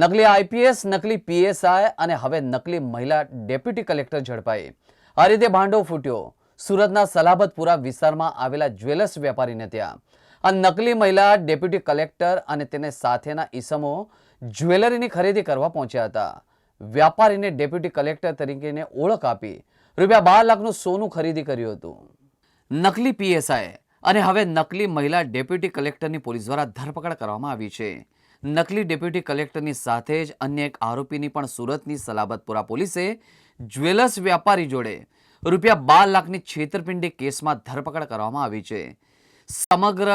નકલી આઈપીએસ, નકલી પીએસઆઈ અને હવે નકલી મહિલા ડેપ્યુટી કલેક્ટર ઝડપાઈ. આ રીતે ભાંડો ફૂટ્યો. સુરતના સલાબતપુરા વિસ્તારમાં આવેલા જ્વેલર્સ વેપારીને ત્યાં. આ નકલી મહિલા ડેપ્યુટી કલેક્ટર અને તેને સાથેના ઈસમો જ્વેલરીની ખરીદી કરવા પહોંચ્યા હતા. વ્યાપારીને ડેપ્યુટી કલેક્ટર તરીકેને ઓળખ આપી રૂપિયા બાર લાખનું સોનું ખરીદી કર્યું હતું. નકલી પીએસઆઈ અને હવે નકલી મહિલા ડેપ્યુટી કલેક્ટરની પોલીસ દ્વારા ધરપકડ કરવામાં આવી છે. નકલી ડેપ્યુટી કલેક્ટરની સાથે જ અન્ય એક આરોપીની પણ સુરતની સલાબતપુરા પોલીસે જ્વેલર્સ વ્યાપારી જોડે રૂપિયા બાર લાખની છેતરપિંડી કેસમાં ધરપકડ કરવામાં આવી છે. સમગ્ર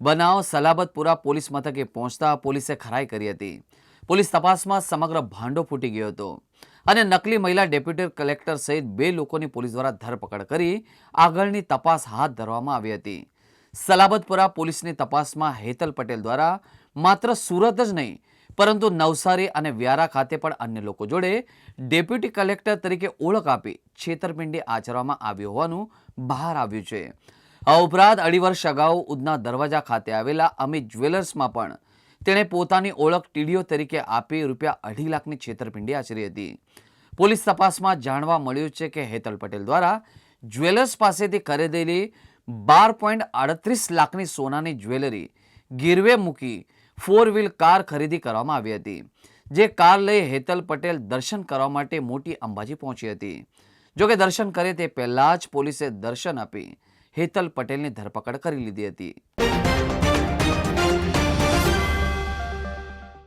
બનાવ સલાબતપુરા પોલીસ મથકે પહોંચતા પોલીસે ખરાઈ કરી હતી. પોલીસ તપાસમાં સમગ્ર ભાંડો ફૂટી ગયો હતો અને નકલી મહિલા ડેપ્યુટી કલેક્ટર સહિત બે લોકોની પોલીસ દ્વારા ધરપકડ કરી આગળની તપાસ હાથ ધરવામાં આવી હતી. સલાબતપુરા પોલીસની તપાસમાં હેતલ પટેલ દ્વારા માત્ર સુરત જ નહીં, પરંતુ નવસારી અને વ્યારા ખાતે પણ અન્ય લોકો જોડે ડેપ્યુટી કલેક્ટર તરીકે ઓળખ આપી છેતરપિંડી આચરવામાં આવ્યું હોવાનું બહાર આવ્યું છે. આ ઉપરાંત અઢી વર્ષ અગાઉ ઉદના દરવાજા ખાતે આવેલા અમિત જ્વેલર્સમાં પણ તેણે પોતાની ઓળખ ટીડીઓ તરીકે આપી રૂપિયા અઢી લાખની છેતરપિંડી આચરી હતી. પોલીસ તપાસમાં જાણવા મળ્યું છે કે હેતલ પટેલ દ્વારા જ્વેલર્સ પાસેથી ખરીદેલી બાર પોઈન્ટ આડત્રીસ લાખની સોનાની જ્વેલરી ગીરવે મૂકી ફોર વ્હીલ કાર ખરીદી કરવામાં આવી હતી, જે કાર લઈ હેતલ પટેલ દર્શન કરવા માટે મોટી અંબાજી પહોંચી હતી. જોકે દર્શન કરે તે પહેલાં જ પોલીસે દર્શન આપી હેતલ પટેલની ધરપકડ કરી લીધી હતી.